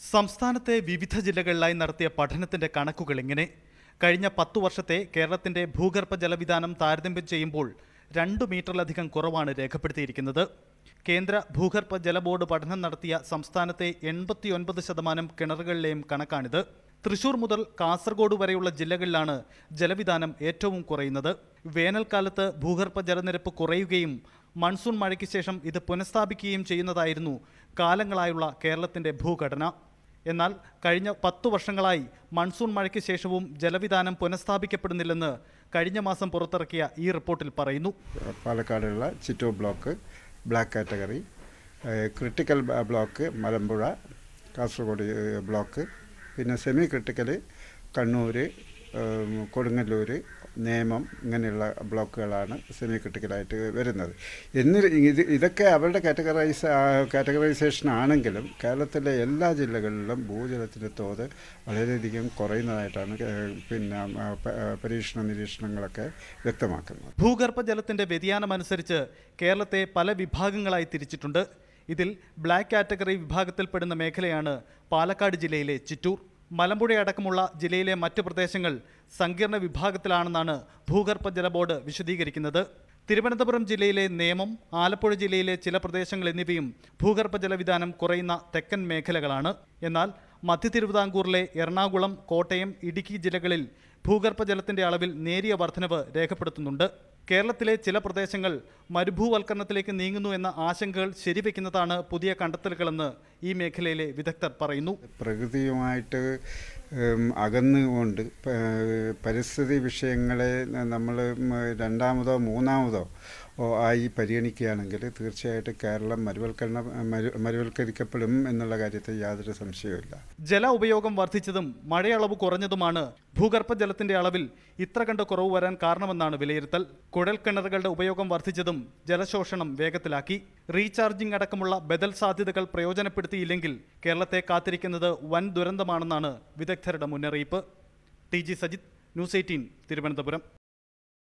സംസ്ഥാനത്തെ വിവിധ ജില്ലകളിലായി നടത്തിയ പഠനത്തിന്റെ കണക്കുകൾ ഇങ്ങനെ. കഴിഞ്ഞ പത്തു വർഷത്തെ കേരളത്തിന്റെ ഭൂഗർഭ ജലവിധാനം താരതമ്യം ചെയ്യുമ്പോൾ രണ്ടു മീറ്ററിലധികം കുറവാണ് രേഖപ്പെടുത്തിയിരിക്കുന്നത്. കേന്ദ്ര ഭൂഗർഭ ജല ബോർഡ് പഠനം നടത്തിയ സംസ്ഥാനത്തെ എൺപത്തിയൊൻപത് ശതമാനം കിണറുകളിലെയും കണക്കാണിത്. തൃശൂർ മുതൽ കാസർഗോഡ് വരെയുള്ള ജില്ലകളിലാണ് ജലവിധാനം ഏറ്റവും കുറയുന്നത്. വേനൽക്കാലത്ത് ഭൂഗർഭ ജലനിരപ്പ് കുറയുകയും മൺസൂൺ മഴയ്ക്ക് ശേഷം ഇത് പുനഃസ്ഥാപിക്കുകയും ചെയ്യുന്നതായിരുന്നു കാലങ്ങളായുള്ള കേരളത്തിന്റെ ഭൂഘടന. എന്നാൽ കഴിഞ്ഞ പത്തു വർഷങ്ങളായി മൺസൂൺ മഴയ്ക്ക് ശേഷവും ജലവിധാനം പുനഃസ്ഥാപിക്കപ്പെടുന്നില്ലെന്ന് കഴിഞ്ഞ മാസം പുറത്തിറക്കിയ ഈ റിപ്പോർട്ടിൽ പറയുന്നു. പാലക്കാടുള്ള ചിറ്റോ block black category critical block Malampuzha Kasaragod block പിന്നെ സെമി ക്രിട്ടിക്കൽ കണ്ണൂർ കൊടുങ്ങല്ലൂർ നേമം ഇങ്ങനെയുള്ള ബ്ലോക്കുകളാണ് സെമി ക്രിട്ടിക്കലായിട്ട് വരുന്നത്. എന്നി ഇത് ഇതൊക്കെ അവരുടെ കാറ്റഗറൈസ് കാറ്റഗറൈസേഷൻ ആണെങ്കിലും കേരളത്തിലെ എല്ലാ ജില്ലകളിലും ഭൂജലത്തിന്റെ തോത് വളരെയധികം കുറയുന്നതായിട്ടാണ് പിന്നെ പരീക്ഷണ നിരീക്ഷണങ്ങളൊക്കെ വ്യക്തമാക്കുന്നത്. ഭൂഗർഭജലത്തിന്റെ വ്യതിയാനമനുസരിച്ച് കേരളത്തെ പല വിഭാഗങ്ങളായി തിരിച്ചിട്ടുണ്ട്. ഇതിൽ ബ്ലാക്ക് കാറ്റഗറി വിഭാഗത്തിൽപ്പെടുന്ന മേഖലയാണ് പാലക്കാട് ജില്ലയിലെ ചിറ്റൂർ. മലമ്പുഴയടക്കമുള്ള ജില്ലയിലെ മറ്റു പ്രദേശങ്ങൾ സങ്കീർണ വിഭാഗത്തിലാണെന്നാണ് ഭൂഗർഭ ജല ബോർഡ് വിശദീകരിക്കുന്നത്. തിരുവനന്തപുരം ജില്ലയിലെ നേമം ആലപ്പുഴ ജില്ലയിലെ ചില പ്രദേശങ്ങൾ എന്നിവയും ഭൂഗർഭ ജലവിധാനം കുറയുന്ന തെക്കൻ മേഖലകളാണ്. എന്നാൽ മധ്യ തിരുവിതാംകൂറിലെ എറണാകുളം കോട്ടയം ഇടുക്കി ജില്ലകളിൽ ഭൂഗർഭ ജലത്തിന്റെ അളവിൽ നേരിയ വർധനവ് രേഖപ്പെടുത്തുന്നുണ്ട്. കേരളത്തിലെ ചില പ്രദേശങ്ങൾ മരുഭൂവൽക്കരണത്തിലേക്ക് നീങ്ങുന്നു എന്ന ആശങ്കകൾ ശരിവെക്കുന്നതാണ് പുതിയ കണ്ടെത്തലുകളെന്ന് ഈ മേഖലയിലെ വിദഗ്ധർ പറയുന്നു. പ്രകൃതിയുമായിട്ട് അകന്നുകൊണ്ട് പരിസ്ഥിതി വിഷയങ്ങളെ നമ്മൾ രണ്ടാമതോ മൂന്നാമതോ ആയി പരിഗണിക്കുകയാണെങ്കിൽ തീർച്ചയായിട്ടും കേരളം മരുവൽക്കരണം മരു മരുവൽക്കരിക്കപ്പെടും എന്നുള്ള കാര്യത്തിൽ യാതൊരു സംശയവുമില്ല ജല ഉപയോഗം വർദ്ധിച്ചതും മഴയളവ് കുറഞ്ഞതുമാണ് ഭൂഗർഭ ജലത്തിന്റെ അളവിൽ ഇത്ര കണ്ട് കുറവ് വരാൻ കാരണമെന്നാണ് വിലയിരുത്തൽ. കുഴൽ കിണറുകളുടെ ഉപയോഗം വർദ്ധിച്ചതും ജലശോഷണം വേഗത്തിലാക്കി. റീചാർജിംഗ് അടക്കമുള്ള ബദൽ സാധ്യതകൾ പ്രയോജനപ്പെടുത്തിയില്ലെങ്കിൽ കേരളത്തെ കാത്തിരിക്കുന്നത് വൻ ദുരന്തമാണെന്നാണ് വിദഗ്ധരുടെ മുന്നറിയിപ്പ്. T G Sajith news eighteen Thiruvananthapuram.